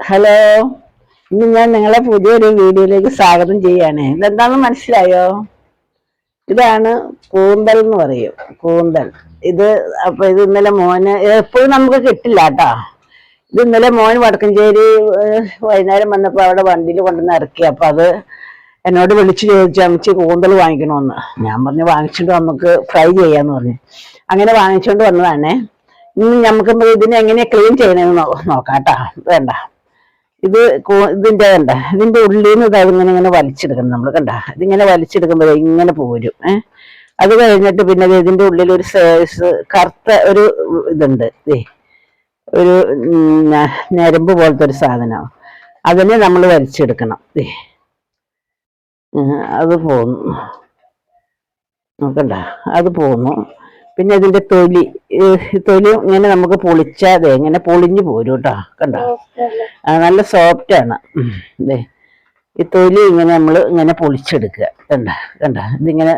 Hello. ഇന്ന് ഞാൻ നിങ്ങളെ പുതിയൊരു വീഡിയോയിലേക്ക് സ്വാഗതം ചെയ്യാണ് ഇതെന്താണെന്ന് മനസ്സിലായോ? ഇതാണ് കൂന്തൽ എന്ന് പറയും. കൂന്തൽ. ഇത് അപ്പൊ ഇത് ഇന്നലെ മോന് എപ്പോഴും നമുക്ക് കിട്ടില്ല കേട്ടോ. ഇത് ഇന്നലെ മോൻ വടക്കഞ്ചേരി വൈകുന്നേരം വന്നപ്പോ അവിടെ വണ്ടിയിൽ കൊണ്ടുവന്ന് ഇറക്കി. അപ്പൊ അത് എന്നോട് വിളിച്ചു ചോദിച്ചു അമ്മച്ചി കൂന്തൽ വാങ്ങിക്കണമെന്ന് ഞാൻ പറഞ്ഞു വാങ്ങിച്ചിട്ട് നമുക്ക് ഫ്രൈ ചെയ്യാന്ന് പറഞ്ഞു. അങ്ങനെ വാങ്ങിച്ചുകൊണ്ട് വന്നതാണേ. ഇനി നമുക്ക് ഇതിനെ എങ്ങനെയാ ക്ലീൻ ചെയ്യണമെന്ന് കേട്ടാ വേണ്ട. ഇത് ഇതിന്റെ കണ്ട ഇതിന്റെ ഉള്ളിൽ നിന്ന് ഇത് ഇങ്ങനെ വലിച്ചെടുക്കണം നമ്മൾ കണ്ട. ഇതിങ്ങനെ വലിച്ചെടുക്കുമ്പോൾ ഇങ്ങനെ പോരും ഏഹ് അത് കഴിഞ്ഞിട്ട് പിന്നെ ഇതിന്റെ ഉള്ളിൽ ഒരു കറുത്ത ഒരു ഇതുണ്ട് ദേ. ഒരു ഞരമ്പ് പോലത്തെ ഒരു സാധനം. അതിനെ നമ്മൾ വലിച്ചെടുക്കണം ദേ. അത് പോന്നു. നോക്കണ്ട അത് പോന്നു. പിന്നെ ഇതിന്റെ തൊലി തൊലി ഇങ്ങനെ നമുക്ക് പൊളിച്ചാതെ ഇങ്ങനെ പൊളിഞ്ഞു പോരും കേട്ടോ കണ്ടോ? നല്ല സോഫ്റ്റ് ആണ്. ഈ തൊലി ഇങ്ങനെ നമ്മൾ ഇങ്ങനെ പൊളിച്ചെടുക്കുക കണ്ട? കണ്ട? ഇതിങ്ങനെ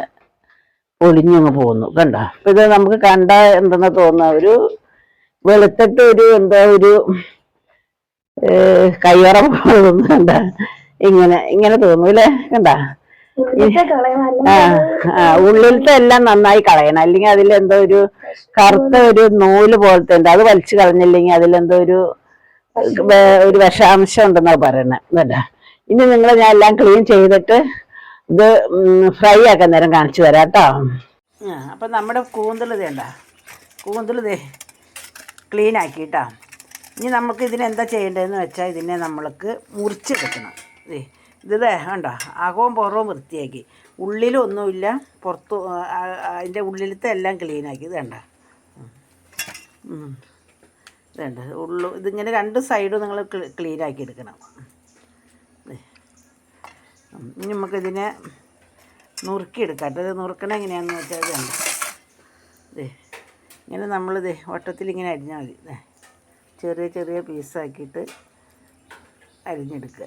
പൊളിഞ്ഞങ്ങ് പോകുന്നു കണ്ട? അപ്പൊ ഇത് നമുക്ക് കണ്ട എന്തെന്ന് തോന്നുന്ന ഒരു വെളുത്തിട്ട് ഒരു എന്താ ഒരു കയ്യറ പോകുന്നു കണ്ട? ഇങ്ങനെ ഇങ്ങനെ തോന്നൂല്ലേ കണ്ട? ഉള്ളിലത്തെ എല്ലാം നന്നായി കളയണം. അല്ലെങ്കിൽ അതിലെന്തോ ഒരു കറുത്ത ഒരു നൂൽ പോലത്തെ ഉണ്ട് അത് വലിച്ചു കളഞ്ഞില്ലെങ്കിൽ അതിലെന്തോ ഒരു ഒരു വിഷാംശം ഉണ്ടെന്നാ പറയണേ. കേട്ടാ ഇനി നിങ്ങൾ ഞാൻ എല്ലാം ക്ലീൻ ചെയ്തിട്ട് ഇത് ഫ്രൈ ആക്കാൻ നേരം കാണിച്ചു തരാം കേട്ടോ. അപ്പൊ നമ്മുടെ കൂന്തൽ ഇതേണ്ട കൂന്തൽ ഇതേ ക്ലീൻ ആക്കിയിട്ടാ ഇനി നമുക്ക് ഇതിനെന്താ ചെയ്യേണ്ടതെന്ന് വെച്ചാൽ ഇതിനെ നമ്മൾക്ക് മുറിച്ചെടുക്കണം ദേ ഇത് ദേ കണ്ടോ? അകവും പുറവും വൃത്തിയാക്കി. ഉള്ളിലൊന്നുമില്ല പുറത്തു അതിന്റെ ഉള്ളിലത്തെ എല്ലാം ക്ലീനാക്കി ഇത് കണ്ട? വേണ്ട ഉള്ളു ഇതിങ്ങനെ രണ്ട് സൈഡും നിങ്ങൾ ക്ലീനാക്കി എടുക്കണം. ഇനി നമുക്കിതിനെ നുറുക്കിയെടുക്കാം ഇത് നുറുക്കണ എങ്ങനെയാണെന്ന് വെച്ചാൽ ഇതുണ്ട് ദേ. ഇങ്ങനെ നമ്മളിത് വട്ടത്തിൽ ഇങ്ങനെ അരിഞ്ഞാൽ മതി. ചെറിയ ചെറിയ പീസാക്കിയിട്ട് അരിഞ്ഞെടുക്കുക.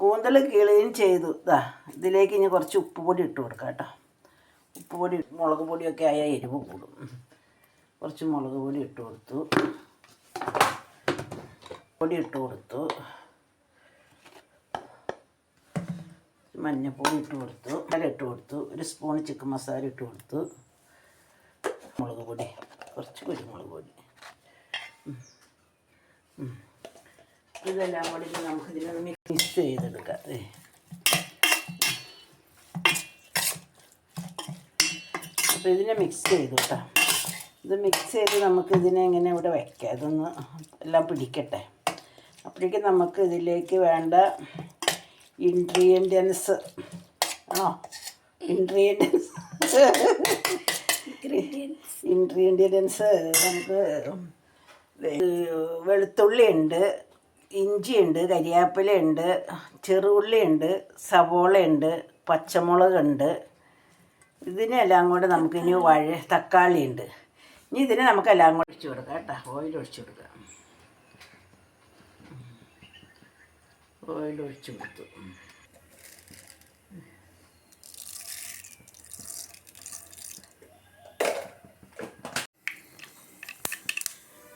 കൂന്തൽ ക്ലീൻ ചെയ്തു. ഇതാ ഇതിലേക്ക് ഇനി കുറച്ച് ഉപ്പ് പൊടി ഇട്ട് കൊടുക്കാം കേട്ടോ. ഉപ്പ് പൊടി മുളക് പൊടിയൊക്കെ ആയാൽ എരിവ് കൂടും. കുറച്ച് മുളക് പൊടി ഇട്ട് കൊടുത്തു. പൊടി ഇട്ട് കൊടുത്തു. മഞ്ഞപ്പൊടി ഇട്ട് കൊടുത്തു. മസാല ഇട്ട് കൊടുത്തു. ഒരു സ്പൂൺ ചിക്കൻ മസാല ഇട്ട് കൊടുത്തു. മുളക് പൊടി കുറച്ച് കുരുമുളക് പൊടി. ഇതെല്ലാം കൂടി നമുക്ക് ഇതിനൊന്ന് മിക്സ് ചെയ്തെടുക്കാം. അപ്പോൾ ഇതിനെ മിക്സ് ചെയ്തു കേട്ടോ ഇത് മിക്സ് ചെയ്ത് നമുക്ക് ഇതിനെ ഇങ്ങനെ ഇവിടെ വയ്ക്കാം ഇതൊന്ന് എല്ലാം പിടിക്കട്ടെ. അപ്പോഴേക്കും നമുക്ക് ഇതിലേക്ക് വേണ്ട ഇൻഗ്രീഡിയൻസ് ആണോ? ഇൻഗ്രീഡിയൻസ് ഇൻഗ്രീഡിയൻസ് നമുക്ക് വെളുത്തുള്ളി ഉണ്ട്. ഇഞ്ചിയുണ്ട് കരിയാപ്പിലയുണ്ട് ചെറുള്ളിയുണ്ട് സവോളയുണ്ട് പച്ചമുളകുണ്ട്. ഇതിനെല്ലാം കൂടെ നമുക്കിനി വഴ തക്കാളി ഉണ്ട് ഇനി ഇതിനെ നമുക്കെല്ലാം കൂടെ ഒഴിച്ചു കൊടുക്കാം കേട്ടോ. ഓയിൽ ഒഴിച്ചു കൊടുക്കാം. ഓയിൽ ഒഴിച്ചു കൊടുത്തു.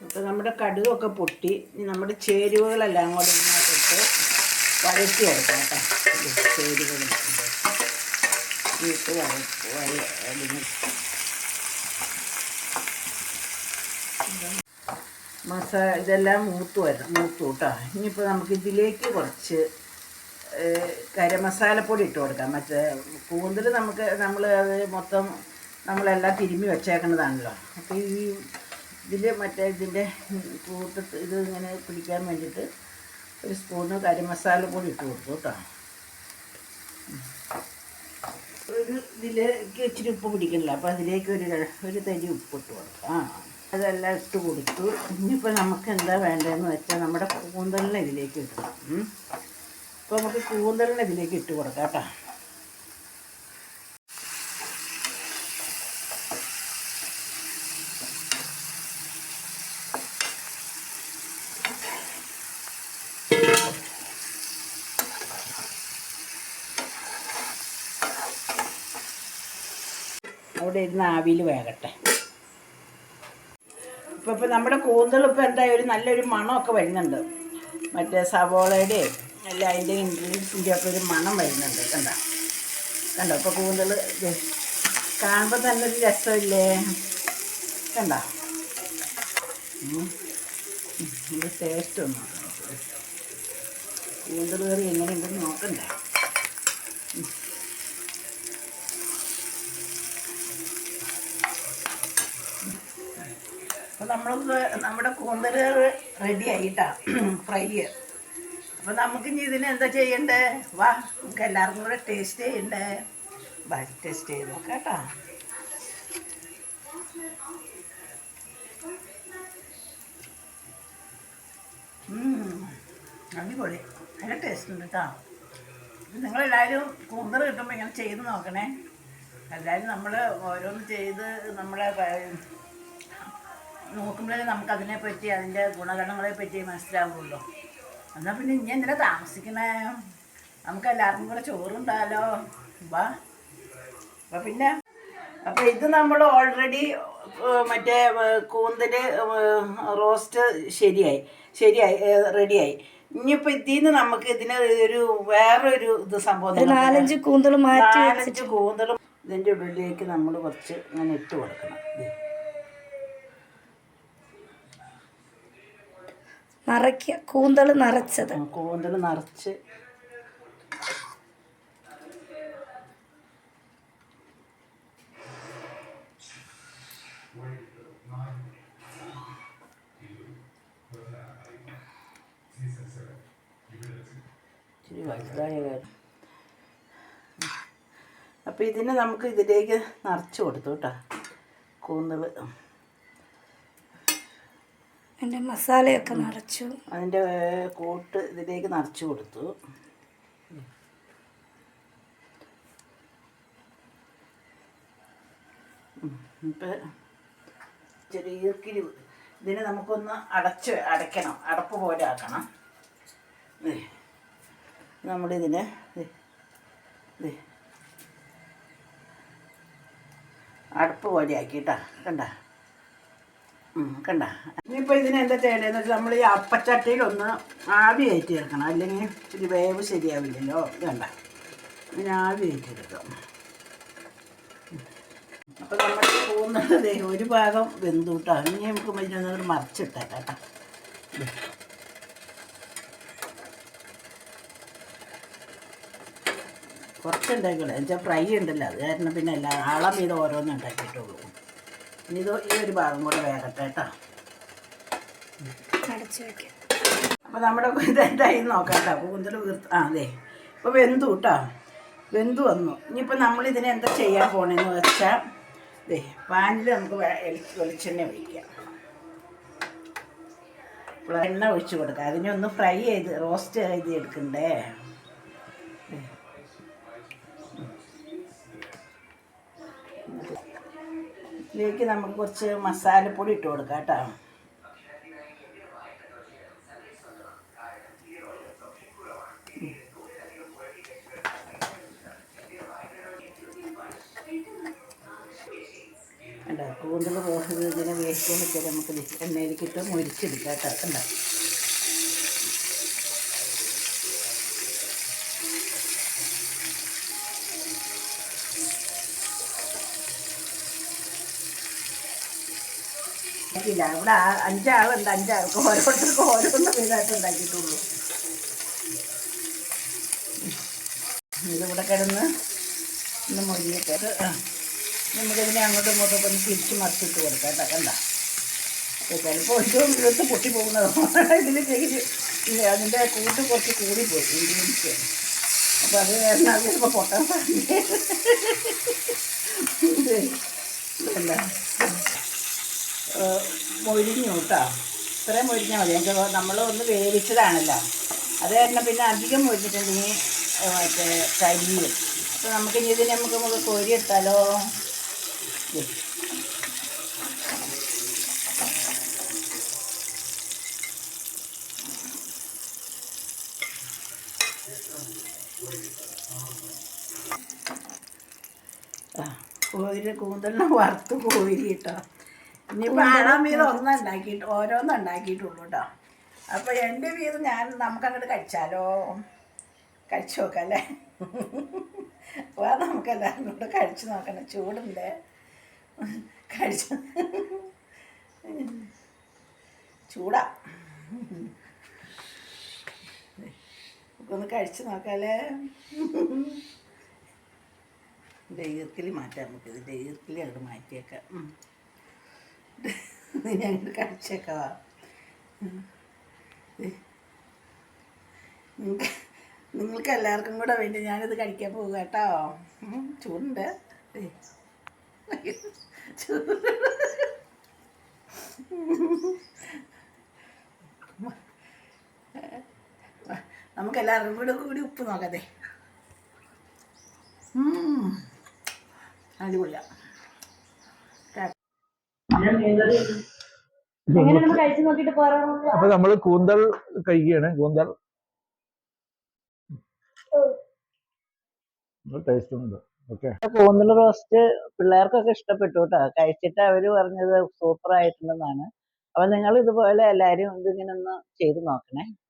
അപ്പോൾ നമ്മുടെ കടുകൊക്കെ പൊട്ടി നമ്മുടെ ചേരുവകളെല്ലാം കൂടെ ഇതിനകത്തിട്ട് എടുക്കാം കേട്ടോ. ചേരുവകൾ ഇട്ട് വഴ ഇതെല്ലാം മൂത്ത് വരണം മൂത്തു കേട്ടോ. ഇനിയിപ്പോൾ നമുക്ക് ഇതിലേക്ക് കുറച്ച് കരമസാലപ്പൊടി ഇട്ട് കൊടുക്കാം. മറ്റേ കൂന്തൽ നമുക്ക് നമ്മൾ അത് മൊത്തം നമ്മളെല്ലാം തിരുമ്മി വെച്ചേക്കുന്നതാണല്ലോ. അപ്പോൾ ഈ ഇതിൽ മറ്റേ ഇതിന്റെ കൂട്ടത്ത് ഇത് ഇങ്ങനെ പിടിക്കാൻ വേണ്ടിയിട്ട് ഒരു സ്പൂണ് കരി മസാല കൂടി ഇട്ട് കൊടുത്തു കേട്ടോ. ഒരു ഇതിലേക്ക് ഇച്ചിരി ഉപ്പ് പിടിക്കണില്ല. അപ്പോൾ അതിലേക്ക് ഒരു ഒരു തരി ഉപ്പ് ഇട്ട് കൊടുക്കാം ആ അതെല്ലാം ഇട്ട് കൊടുത്തു. ഇനിയിപ്പോൾ നമുക്ക് എന്താ വേണ്ടതെന്ന് വെച്ചാൽ നമ്മുടെ കൂന്തലിനെ ഇതിലേക്ക് ഇടണം. അപ്പോൾ നമുക്ക് കൂന്തലിനെ ഇതിലേക്ക് ഇട്ട് കൊടുക്കാം കേട്ടോ. ഇരുന്ന് ആവിയിൽ വേകട്ടെ. ഇപ്പം ഇപ്പം നമ്മുടെ കൂന്തൽ ഇപ്പം എന്താ ഒരു നല്ലൊരു മണമൊക്കെ വരുന്നുണ്ട്. മറ്റേ സവോളയുടെ അല്ല അതിന്റെ ഇൻഗ്രീഡിയൻസിന്റെ ഒക്കെ ഒരു മണം വരുന്നുണ്ട് കണ്ടോ? കണ്ടോ? ഇപ്പോൾ കൂന്തൽ കാണുമ്പോൾ തന്നെ ഒരു രസമില്ലേ? കണ്ട? ഇതിന്റെ ടേസ്റ്റ് ഒന്നും നോക്കണം. കൂന്തൽ കറി എങ്ങനെയുണ്ടെന്ന് നോക്കണ്ടേ? അപ്പോൾ നമ്മൾ നമ്മുടെ കൂന്തൽ റെഡി ആയിട്ടാ. ഫ്രൈ അപ്പോൾ നമുക്കിനി ഇതിന് എന്താ ചെയ്യണ്ടേ? വാ നമുക്ക് എല്ലാവർക്കും കൂടെ ടേസ്റ്റ് ചെയ്യണ്ടേ? വാ ടേസ്റ്റ് ചെയ്ത് നോക്കാം അടിപൊളി. നല്ല ടേസ്റ്റ് ഉണ്ട് കേട്ടോ നിങ്ങളെല്ലാവരും കൂന്തൽ കിട്ടുമ്പോൾ ഇങ്ങനെ ചെയ്ത് നോക്കണേ. എല്ലാവരും നമ്മൾ ഓരോന്ന് ചെയ്ത് നമ്മളെ നോക്കുമ്പോഴേ നമുക്ക് അതിനെ പറ്റി അതിന്റെ ഗുണഗണങ്ങളെ പറ്റി മനസ്സിലാവുള്ളൂ. എന്നാൽ പിന്നെ ഇനി എന്തിനാ താമസിക്കണേ? നമുക്ക് എല്ലാവർക്കും കൂടെ ചോറുണ്ടാലോ? വാ. അപ്പം പിന്നെ അപ്പം ഇത് നമ്മൾ ഓൾറെഡി മറ്റേ കൂന്തൽ റോസ്റ്റ് ശരിയായി. ശരിയായി റെഡിയായി ഇനിയിപ്പോൾ ഇതിൽ നിന്ന് നമുക്ക് ഇതിന് ഒരു വേറൊരു ഇത് സംഭവം നാലഞ്ച് കൂന്തൽ മാറ്റി നാലഞ്ച് കൂന്തലും ഇതിന്റെ ഉള്ളിലേക്ക് നമ്മൾ കുറച്ച് ഇങ്ങനെ ഇട്ട് കൊടുക്കണം. നിറയ്ക്കുക കൂന്തൽ നിറച്ചത്. കൂന്തൽ നിറച്ച്. ഇച്ചിരി വലുതായ കാര്യം. അപ്പം ഇതിന് നമുക്ക് ഇതിലേക്ക് നിറച്ച് കൊടുത്തു കേട്ടോ. കൂന്തൽ എന്റെ മസാലയൊക്കെ നിറച്ചു. അതിന്റെ കൂട്ട് ഇതിലേക്ക് നിറച്ചു കൊടുത്തു. ഇപ്പം ചെറിയ ഇതിനെ നമുക്കൊന്ന് അടച്ച് അടയ്ക്കണം. അടപ്പ് പോലെ ആക്കണം. നമ്മളിതിനെ. അടപ്പ് പോലെ ആക്കിട്ടാ കണ്ട? കണ്ട. ഇനിയിപ്പോൾ ഇതിന് എന്താ വെച്ചാൽ നമ്മൾ ഈ അപ്പച്ചട്ടിയിൽ ഒന്ന് ആവി കയറ്റി എടുക്കണം അല്ലെങ്കിൽ ഇത് വേവ് ശരിയാവില്ലല്ലോ. വേണ്ട ഇതിന് ആവി കയറ്റി എടുക്കാം അപ്പോൾ നമ്മൾ പോകുന്നത് ഒരു ഭാഗം വെന്തു കേട്ടോ ഇനി നമുക്ക് ഇതിനൊന്ന് മറിച്ചിട്ട കേട്ടോ. കുറച്ചുണ്ടാക്കിയുള്ളൂ എന്നുവെച്ചാൽ ഫ്രൈ ഉണ്ടല്ലോ. അത് കാരണം പിന്നെ എല്ലാ ആളം ഇത് ഓരോന്നും ഉണ്ടാക്കിയിട്ടുള്ളൂ ഇനി ഇത് ഈ ഒരു ഭാഗം കൂടെ വേകട്ടെ കേട്ടോ. അടച്ചു അപ്പോൾ നമ്മുടെ ഇതെന്തായി നോക്കാം കേട്ടോ. കൂന്തൽ വീർത്ത് ആ അതെ. ഇപ്പോൾ വെന്തു കേട്ടോ. വെന്തു വന്നു. ഇനിയിപ്പോൾ നമ്മളിതിനെ എന്താ ചെയ്യാൻ പോണെന്ന് വെച്ചാ ദേ പാനിൽ നമുക്ക് വെളിച്ചെണ്ണ ഒഴിക്കാം. എണ്ണ ഒഴിച്ചു കൊടുക്കാം. അതിനെ ഒന്ന് ഫ്രൈ ചെയ്ത് റോസ്റ്റ് ചെയ്ത് എടുക്കണ്ടേ? ഇതിലേക്ക് നമുക്ക് കുറച്ച് മസാലപ്പൊടി ഇട്ട് കൊടുക്കാം കേട്ടോ. കണ്ടോ? കൂന്തൽ റോസ് ഇതിനെ വേസ്റ്റ് വെച്ചാൽ നമുക്ക് എണ്ണയിൽ കിട്ടും മുരിച്ചെടുക്കാം കേട്ടോ. കണ്ടോ? ഇല്ല ഇവിടെ അഞ്ചാളുണ്ട് അഞ്ചാൾക്ക് ഓരോരുത്തർക്ക് ഓരോന്നും ഇതായിട്ട് ഉണ്ടാക്കിയിട്ടുള്ളൂ. ഇതിവിടെ കിടന്ന് ഒന്ന് ആ നമുക്കിതിനെ അങ്ങോട്ടും ഇങ്ങോട്ടും ഒന്ന് തിരിച്ച് മറിച്ചിട്ട് കൊടുക്കാം കേട്ടോ കണ്ട? ചിലപ്പോൾ ഏറ്റവും ഇവിടുത്തെ പൊട്ടി പോകുന്നതോ? ഇതിൽ അതിന്റെ കൂട്ട് കുറച്ച് കൂടിപ്പോയി ഇൻഗ്രീഡിയൻസ് അപ്പോൾ അത് കാരണം അത് ചിലപ്പോൾ പൊട്ടാൻ സാധ്യത അല്ല മൊഴിഞ്ഞു കേട്ടോ. ഇത്രയും മൊഴിഞ്ഞാൽ മതി. ഞങ്ങൾക്ക് നമ്മൾ ഒന്ന് വേവിച്ചതാണല്ലോ. അത് കാരണം പിന്നെ അധികം മൊഴിഞ്ഞിട്ടുണ്ടെങ്കിൽ ഏഹ്, മറ്റേ കരിയും അപ്പോൾ നമുക്ക് ഇനി ഇതിനെ നമുക്ക് നമുക്ക് കോരിയെടുത്താലോ കോരി കൂന്തലിനെ വറുത്ത് കോരി കേട്ടോ. ഇനിയിപ്പോ ആറാം വീതം ഒന്നും ഉണ്ടാക്കിയിട്ട് ഓരോന്നും ഉണ്ടാക്കിയിട്ടുള്ളൂ കേട്ടോ അപ്പൊ എന്റെ വീതം ഞാൻ നമുക്ക് അങ്ങോട്ട് കഴിച്ചാലോ? കഴിച്ചു നോക്കാം അല്ലേ വാ നമുക്ക് എല്ലാവരും കൂടെ കഴിച്ചു നോക്കണം. ചൂടുണ്ട്. കഴിച്ച. ചൂടാ. ഒന്ന് കഴിച്ചു നോക്കാല്ലേ ദൈവത്തിൽ മാറ്റാൻ മാറ്റാം നമുക്ക്. ദൈവത്തിൽ അങ്ങോട്ട് മാറ്റിയേക്കാം. ഉം. ഇത് ഞങ്ങൾ കഴിച്ചേക്കാ നിങ്ങൾക്ക് എല്ലാവർക്കും കൂടെ വേണ്ടി ഞാനിത് കഴിക്കാൻ പോകുക കേട്ടോ. ചൂടുണ്ട്. നമുക്ക് എല്ലാവർക്കും കൂടെ കൂടി ഉപ്പ് നോക്കാതെ അടിപൊളിയാ കഴിച്ചു നോക്കിട്ട് പറയാറുണ്ട് അപ്പൊ നമ്മൾ കൂന്തൽ കഴിക്കുകയാണ്. കൂന്തൽ ടേസ്റ്റ് ഉണ്ട്. ഓക്കെ കൂന്തൽ റോസ്റ്റ് പിള്ളേർക്കൊക്കെ ഇഷ്ടപ്പെട്ടു കേട്ടോ കഴിച്ചിട്ട് അവർ പറഞ്ഞത് സൂപ്പർ ആയിട്ടുണ്ടെന്നാണ്. അപ്പൊ നിങ്ങൾ ഇതുപോലെ എല്ലാരും ഇതിങ്ങനെ ഒന്ന് ചെയ്ത് നോക്കണേ.